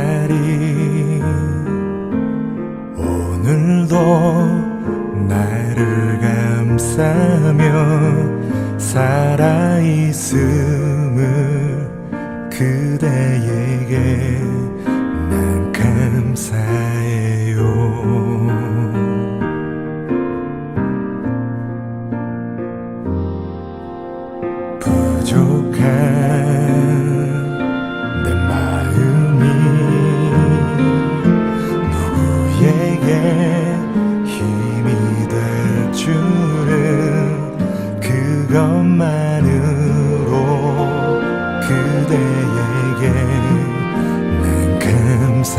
날이 오늘도 나를 감싸며 살아있음을 그대에게 난 감사해요.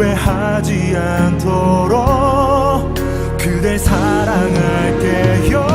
후회하지 않도록 그댈 사랑할게요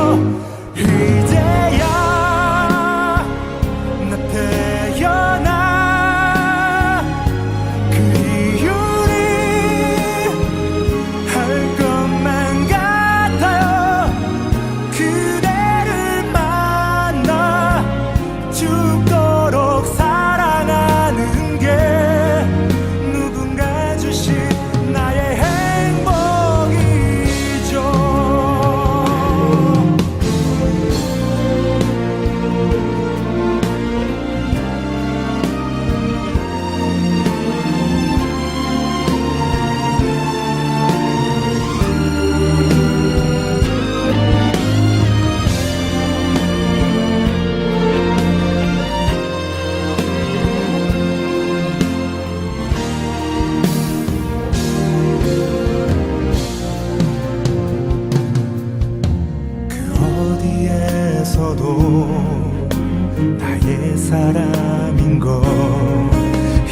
나의 사람인 걸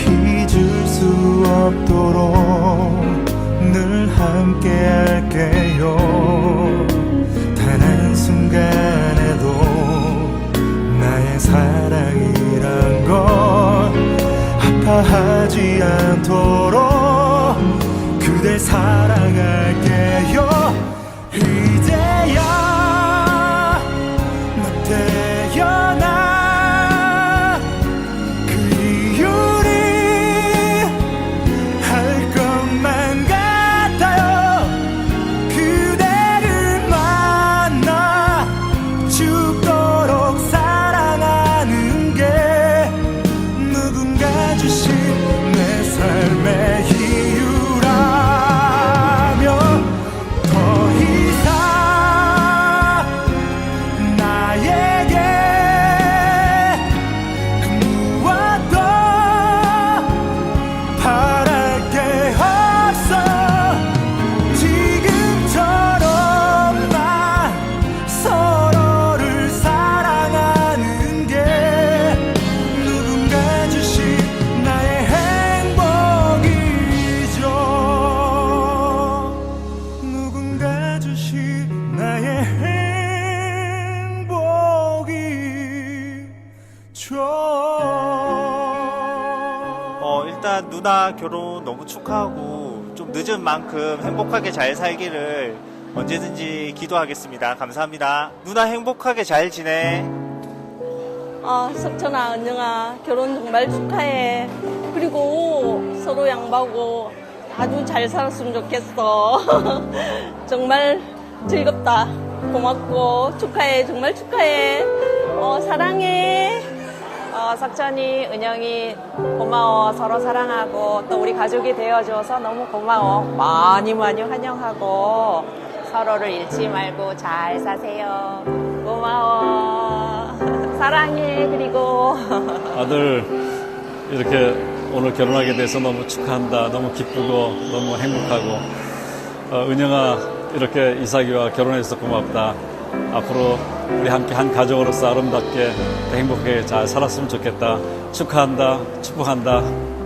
잊을 수 없도록 늘 함께 할게요. 단 한순간에도 나의 사랑이란 걸 아파하지 않도록 그댈 사랑할게요. 이제야 나 일단 누나 결혼 너무 축하하고 좀 늦은 만큼 행복하게 잘 살기를 언제든지 기도하겠습니다. 감사합니다. 누나 행복하게 잘 지내. 아, 석천아, 은영아, 결혼 정말 축하해. 그리고 서로 양보하고 아주 잘 살았으면 좋겠어. 정말 즐겁다. 고맙고 축하해. 정말 축하해. 어, 사랑해. 어, 석천이, 은영이 고마워. 서로 사랑하고 또 우리 가족이 되어줘서 너무 고마워. 많이 많이 환영하고 서로를 잃지 말고 잘 사세요. 고마워. 사랑해. 그리고 아들 이렇게 오늘 결혼하게 돼서 너무 축하한다. 너무 기쁘고 너무 행복하고 어, 은영아 이렇게 이삭이와 결혼해서 고맙다. 앞으로 우리 함께 한 가족으로서 아름답게 행복하게 잘 살았으면 좋겠다. 축하한다. 축복한다.